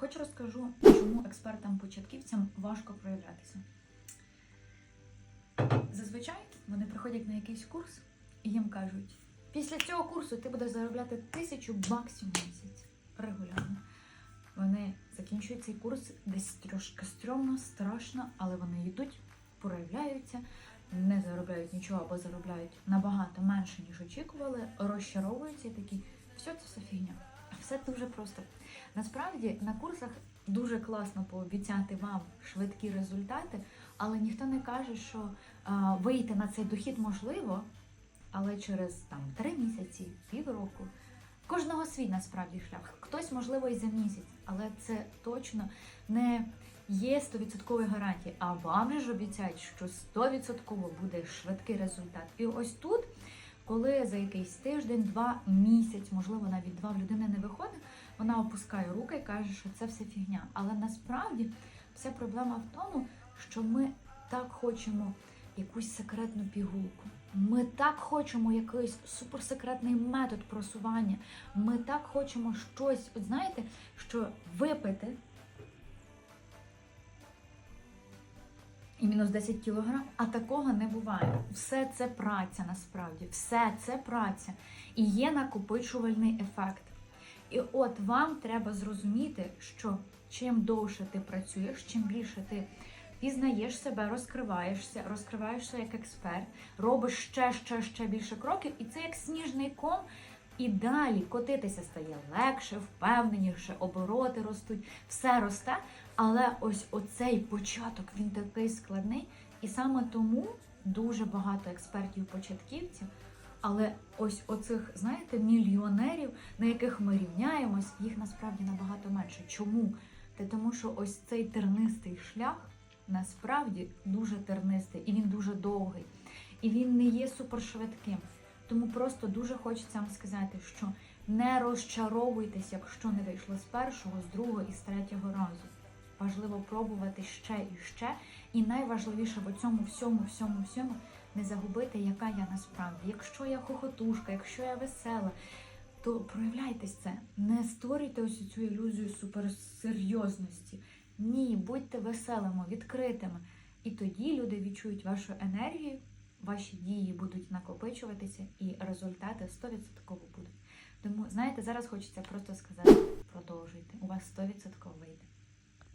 Хоч розкажу, чому експертам-початківцям важко проявлятися. Зазвичай вони приходять на якийсь курс і їм кажуть: після цього курсу ти будеш заробляти тисячу баксів місяць регулярно. Вони закінчують цей курс десь трошки стрьомно, страшно, але вони йдуть, проявляються, не заробляють нічого або заробляють набагато менше, ніж очікували, розчаровуються і такі, все це все фігня. Все дуже просто. Насправді на курсах дуже класно пообіцяти вам швидкі результати, але ніхто не каже, що а, вийти на цей дохід можливо, але через там три місяці, півроку. Кожного свій насправді шлях. Хтось, можливо, і за місяць, але це точно не є 100% гарантії. А вам ж обіцяють, що 100% буде швидкий результат. І ось тут, коли за якийсь тиждень, два місяць, можливо, навіть два в людини не виходить, вона опускає руки і каже, що це все фігня. Але насправді вся проблема в тому, що ми так хочемо якусь секретну пігулку. Ми так хочемо якийсь суперсекретний метод просування. Ми так хочемо щось, от знаєте, що випити мінус 10 кілограм, а такого не буває. Все це праця насправді, все це праця. І є накопичувальний ефект. І от вам треба зрозуміти, що чим довше ти працюєш, чим більше ти пізнаєш себе, розкриваєшся, розкриваєшся як експерт, робиш ще, ще, ще більше кроків, і це як сніжний ком. І далі котитися стає легше, впевненіше, обороти ростуть, все росте. Але ось оцей початок він такий складний. І саме тому дуже багато експертів-початківців. Але ось оцих, знаєте, мільйонерів, на яких ми рівняємось, їх насправді набагато менше. Чому? Та тому, що ось цей тернистий шлях насправді дуже тернистий, і він дуже довгий, і він не є супершвидким. Тому просто дуже хочеться вам сказати, що не розчаровуйтесь, якщо не вийшло з першого, з другого і з третього разу. Важливо пробувати ще і ще. І найважливіше в цьому всьому, всьому, всьому не загубити, яка я насправді. Якщо я хохотушка, якщо я весела, то проявляйтесь це. Не створюйте ось цю ілюзію суперсерйозності. Ні, будьте веселими, відкритими. І тоді люди відчують вашу енергію, ваші дії будуть накопичуватися, і результати 100% будуть. Тому, знаєте, зараз хочеться просто сказати: продовжуйте. У вас 100% вийде.